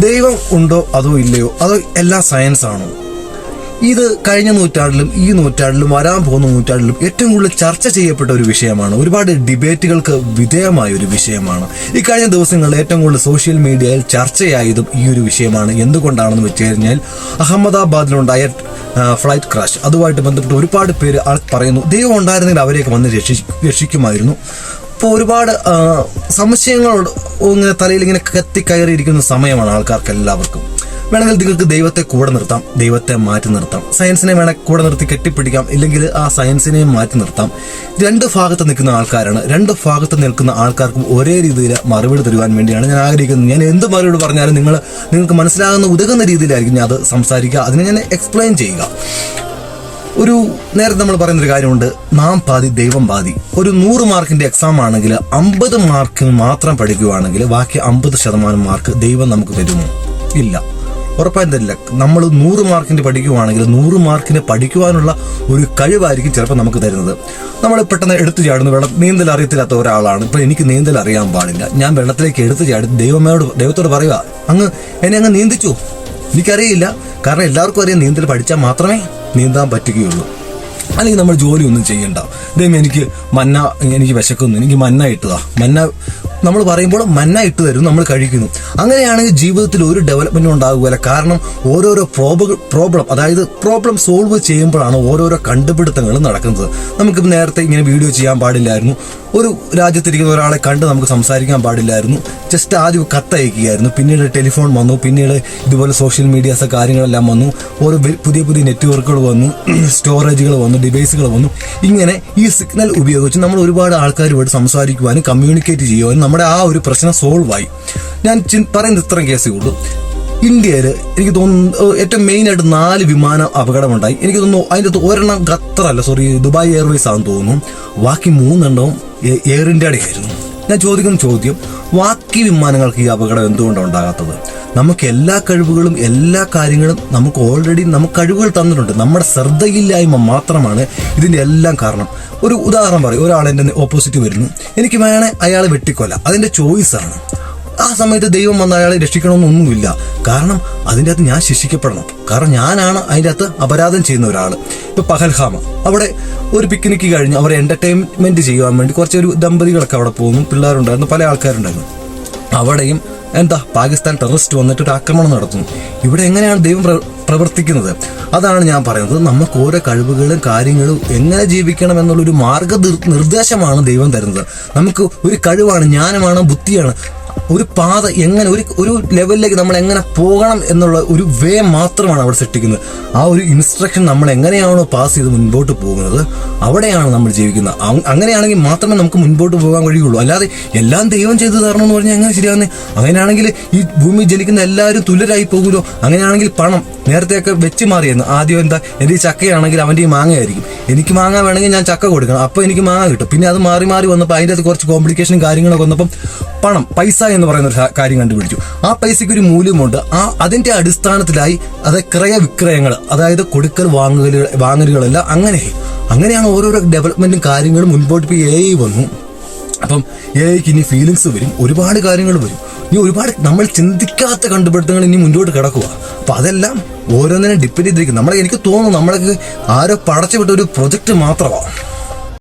ദൈവം ഉണ്ടോ അതോ ഇല്ലയോ? അതോ എല്ലാ സയൻസ് ഇത് കഴിഞ്ഞ നൂറ്റാണ്ടിലും ഈ നൂറ്റാണ്ടിലും വരാൻ പോകുന്ന നൂറ്റാണ്ടിലും ഏറ്റവും കൂടുതൽ ചർച്ച ചെയ്യപ്പെട്ട ഒരു വിഷയമാണ്. ഒരുപാട് ഡിബേറ്റുകൾക്ക് വിധേയമായ ഒരു വിഷയമാണ്. ഈ കഴിഞ്ഞ ദിവസങ്ങളിൽ ഏറ്റവും കൂടുതൽ സോഷ്യൽ മീഡിയയിൽ ചർച്ചയായതും ഈ ഒരു വിഷയമാണ്. എന്തുകൊണ്ടാണെന്ന് വെച്ച് കഴിഞ്ഞാൽ അഹമ്മദാബാദിലുണ്ടായ ഫ്ലൈറ്റ് ക്രാഷ് അതുമായിട്ട് ബന്ധപ്പെട്ട് ഒരുപാട് പേര് ആൾ പറയുന്നു ദൈവം ഉണ്ടായിരുന്നെങ്കിൽ അവരെയൊക്കെ വന്ന് രക്ഷി രക്ഷിക്കുമായിരുന്നു. ഇപ്പോൾ ഒരുപാട് സംശയങ്ങളോട് ഇങ്ങനെ തലയിൽ ഇങ്ങനെ കത്തിക്കയറിയിരിക്കുന്ന സമയമാണ് ആൾക്കാർക്ക് എല്ലാവർക്കും. വേണമെങ്കിൽ നിങ്ങൾക്ക് ദൈവത്തെ കൂടെ നിർത്താം ദൈവത്തെ മാറ്റി നിർത്താം. സയൻസിനെ വേണേൽ കൂടെ നിർത്തി കെട്ടിപ്പിടിക്കാം ഇല്ലെങ്കിൽ ആ സയൻസിനെയും മാറ്റി നിർത്താം. രണ്ട് ഭാഗത്ത് നിൽക്കുന്ന ആൾക്കാരാണ്. രണ്ട് ഭാഗത്ത് നിൽക്കുന്ന ആൾക്കാർക്കും ഒരേ രീതിയിൽ മറുപടി തരുവാൻ വേണ്ടിയാണ് ഞാൻ ആഗ്രഹിക്കുന്നത്. ഞാൻ എന്ത് മറുപടി പറഞ്ഞാലും നിങ്ങൾ നിങ്ങൾക്ക് മനസ്സിലാകുന്ന ഉതകുന്ന രീതിയിലായിരിക്കും ഞാൻ അത് സംസാരിക്കുക. അതിനെ ഞാൻ എക്സ്പ്ലെയിൻ ചെയ്യുക. ഒരു നേരത്തെ നമ്മൾ പറയുന്നൊരു കാര്യമുണ്ട്. നാം പാതി ദൈവം പാതി. ഒരു നൂറ് മാർക്കിന്റെ എക്സാം ആണെങ്കിൽ അമ്പത് മാർക്ക് മാത്രം പഠിക്കുകയാണെങ്കിൽ ബാക്കി അമ്പത് ശതമാനം മാർക്ക് ദൈവം നമുക്ക് തരുമോ? ഇല്ല. ഉറപ്പായും തരില്ല. നമ്മൾ നൂറ് മാർക്കിന് പഠിക്കുകയാണെങ്കിൽ നൂറ് മാർക്കിന് പഠിക്കുവാനുള്ള ഒരു കഴിവായിരിക്കും ചിലപ്പോൾ നമുക്ക് തരുന്നത്. നമ്മൾ പെട്ടെന്ന് എടുത്തു ചാടുന്നു വെള്ളം നീന്തൽ അറിയത്തില്ലാത്ത ഒരാളാണ്. ഇപ്പൊ എനിക്ക് നീന്തൽ അറിയാൻ പാടില്ല. ഞാൻ വെള്ളത്തിലേക്ക് എടുത്തു ചാടി ദൈവമയോട് ദൈവത്തോട് പറയുക അങ്ങ് എന്നെ അങ്ങ് നീന്തിച്ചു. എനിക്കറിയില്ല. കാരണം എല്ലാവർക്കും അറിയാം നീന്തൽ പഠിച്ചാൽ മാത്രമേ നീന്താൻ പറ്റുകയുള്ളൂ. അല്ലെങ്കിൽ നമ്മൾ ജോലിയൊന്നും ചെയ്യണ്ട. ദൈവം എനിക്ക് മന്ന എനിക്ക് വിശക്കുന്നു. എനിക്ക് മന്ന ഇട്ടതാ. മന്ന നമ്മൾ പറയുമ്പോൾ മന്ന ഇട്ട് തരും നമ്മൾ കഴിക്കുന്നു. അങ്ങനെയാണെങ്കിൽ ജീവിതത്തിൽ ഒരു ഡെവലപ്മെന്റും ഉണ്ടാകുകയില്ല. കാരണം ഓരോരോ പ്രോബ പ്രോബ്ലം അതായത് പ്രോബ്ലം സോൾവ് ചെയ്യുമ്പോഴാണ് ഓരോരോ കണ്ടുപിടുത്തങ്ങൾ നടക്കുന്നത്. നമുക്ക് നേരത്തെ ഇങ്ങനെ വീഡിയോ ചെയ്യാൻ പാടില്ലായിരുന്നു. ഒരു രാജ്യത്തിരിക്കുന്ന ഒരാളെ കണ്ട് നമുക്ക് സംസാരിക്കാൻ പാടില്ലായിരുന്നു. ജസ്റ്റ് ആദ്യം കത്തയക്കുകയായിരുന്നു പിന്നീട് ടെലിഫോൺ വന്നു. പിന്നീട് ഇതുപോലെ സോഷ്യൽ മീഡിയാസ് കാര്യങ്ങളെല്ലാം വന്നു. ഓരോ പുതിയ പുതിയ നെറ്റ്വർക്കുകൾ വന്നു. സ്റ്റോറേജുകൾ വന്നു ഡിവൈസുകൾ വന്നു. ഇങ്ങനെ ഈ സിഗ്നൽ ഉപയോഗിച്ച് നമ്മൾ ഒരുപാട് ആൾക്കാരുമായിട്ട് സംസാരിക്കുവാനും കമ്മ്യൂണിക്കേറ്റ് ചെയ്യുവാനും നമ്മുടെ ആ ഒരു പ്രശ്നം സോൾവ് ആയി. ഞാൻ പറയുന്നത് ഇത്രയും കേസേ ഉള്ളൂ. ഇന്ത്യയിൽ എനിക്ക് തോന്നുന്നു ഏറ്റവും മെയിൻ ആയിട്ട് നാല് വിമാന അപകടമുണ്ടായി. എനിക്ക് തോന്നുന്നു അതിന്റെ അകത്ത് ഒരെണ്ണം ഖത്തർ അല്ല സോറി ദുബായ് എയർവേസ് ആണെന്ന് തോന്നുന്നു. ബാക്കി മൂന്നെണ്ണവും എയർ ഇന്ത്യയുടെ ആയിരുന്നു ഞാൻ ചോദിക്കുന്ന ചോദ്യം ബാക്കി വിമാനങ്ങൾക്ക് ഈ അപകടം എന്തുകൊണ്ടാണ് ഉണ്ടാകാത്തത്? നമുക്ക് എല്ലാ കഴിവുകളും എല്ലാ കാര്യങ്ങളും നമുക്ക് ഓൾറെഡി നമുക്ക് കഴിവുകൾ തന്നിട്ടുണ്ട്. നമ്മുടെ ശ്രദ്ധയില്ലായ്മ മാത്രമാണ് ഇതിന്റെ എല്ലാം കാരണം. ഒരു ഉദാഹരണം പറയും. ഒരാൾ എന്റെ ഓപ്പോസിറ്റ് വരുന്നു. എനിക്ക് വേണേ അയാളെ വെട്ടിക്കൊല്ല. അതിന്റെ ചോയ്സാണ് ആ സമയത്ത് ദൈവം വന്ന് അയാളെ രക്ഷിക്കണമെന്നൊന്നുമില്ല കാരണം അതിന്റെ അകത്ത് ഞാൻ ശിക്ഷിക്കപ്പെടണം. കാരണം ഞാനാണ് അതിന്റെ അകത്ത് അപരാധം ചെയ്യുന്ന ഒരാൾ. ഇപ്പൊ പഹൽഹാമ അവിടെ ഒരു പിക്നിക്ക് കഴിഞ്ഞ് അവർ എന്റർടൈൻമെന്റ് ചെയ്യാൻ വേണ്ടി കുറച്ചൊരു ദമ്പതികളൊക്കെ അവിടെ പോകുന്നു. പിള്ളേരുണ്ടായിരുന്നു പല ആൾക്കാരുണ്ടായിരുന്നു. അവിടെയും എന്താ പാകിസ്ഥാൻ ടെററിസ്റ്റ് വന്നിട്ട് ഒരു ആക്രമണം നടത്തുന്നു. ഇവിടെ എങ്ങനെയാണ് ദൈവം പ്രവർത്തിക്കുന്നത്. അതാണ് ഞാൻ പറയുന്നത്. നമുക്ക് ഓരോ കഴിവുകളും കാര്യങ്ങളും എങ്ങനെ ജീവിക്കണം എന്നുള്ളൊരു മാർഗ നിർദ്ദേശമാണ് ദൈവം തരുന്നത്. നമുക്ക് ഒരു കഴിവാണ് ജ്ഞാനമാണ് ബുദ്ധിയാണ്. ഒരു പാത എങ്ങനെ ഒരു ഒരു ലെവലിലേക്ക് നമ്മൾ എങ്ങനെ പോകണം എന്നുള്ള ഒരു വേ മാത്രമാണ് അവിടെ സൃഷ്ടിക്കുന്നത്. ആ ഒരു ഇൻസ്ട്രക്ഷൻ നമ്മൾ എങ്ങനെയാണോ പാസ് ചെയ്ത് മുൻപോട്ട് പോകുന്നത് അവിടെയാണ് നമ്മൾ ജീവിക്കുന്നത്. അങ്ങനെയാണെങ്കിൽ മാത്രമേ നമുക്ക് മുൻപോട്ട് പോകാൻ കഴിയുള്ളൂ. അല്ലാതെ എല്ലാം ദൈവം ചെയ്തു തരണം എന്ന് പറഞ്ഞാൽ എങ്ങനെ ശരിയാകുന്നത് അങ്ങനെയാണെങ്കിൽ ഈ ഭൂമി ജനിക്കുന്ന എല്ലാവരും തുല്യരായി പോകുമല്ലോ. അങ്ങനെയാണെങ്കിൽ പണം നേരത്തെയൊക്കെ വെച്ച് മാറിയായിരുന്നു ആദ്യം എന്താ എന്റെ ഈ ചക്കയാണെങ്കിൽ അവന്റെ ഈ മാങ്ങയായിരിക്കും. എനിക്ക് മാങ്ങ വേണമെങ്കിൽ ഞാൻ ചക്ക കൊടുക്കണം. അപ്പോൾ എനിക്ക് മാങ്ങ കിട്ടും. പിന്നെ അത് മാറി മാറി വന്നപ്പോൾ അതിന്റെ അത് കുറച്ച് കോംപ്ലിക്കേഷനും കാര്യങ്ങളൊക്കെ വന്നപ്പം പണം പൈസ എന്ന് പറയുന്ന ഒരു കാര്യം കണ്ടുപിടിച്ചു. ആ പൈസയ്ക്ക് ഒരു മൂല്യമുണ്ട്. ആ അതിന്റെ അടിസ്ഥാനത്തിലായി അത് ക്രയ വിക്രയങ്ങൾ അതായത് കൊടുക്കൽ വാങ്ങലുകൾ വാങ്ങലുകളെല്ലാം അങ്ങനെ അങ്ങനെയാണ് ഓരോരോ ഡെവലപ്മെന്റും കാര്യങ്ങളും മുൻപോട്ട് ഇപ്പോൾ എ വന്നു. അപ്പം എ ഐക്ക് ഇനി ഫീലിങ്സ് വരും. ഒരുപാട് കാര്യങ്ങൾ വരും. ഇനി ഒരുപാട് നമ്മൾ ചിന്തിക്കാത്ത കണ്ടുപിടുത്തങ്ങൾ ഇനി മുന്നോട്ട് കിടക്കുക അപ്പൊ അതെല്ലാം ഓരോന്നിനെ ഡിപ്പെൻഡ് ചെയ്തിരിക്കും നമ്മളെ എനിക്ക് തോന്നുന്നു നമ്മളൊക്കെ ആരോ പടച്ചു വിട്ട ഒരു പ്രൊജക്ട് മാത്രമാണ്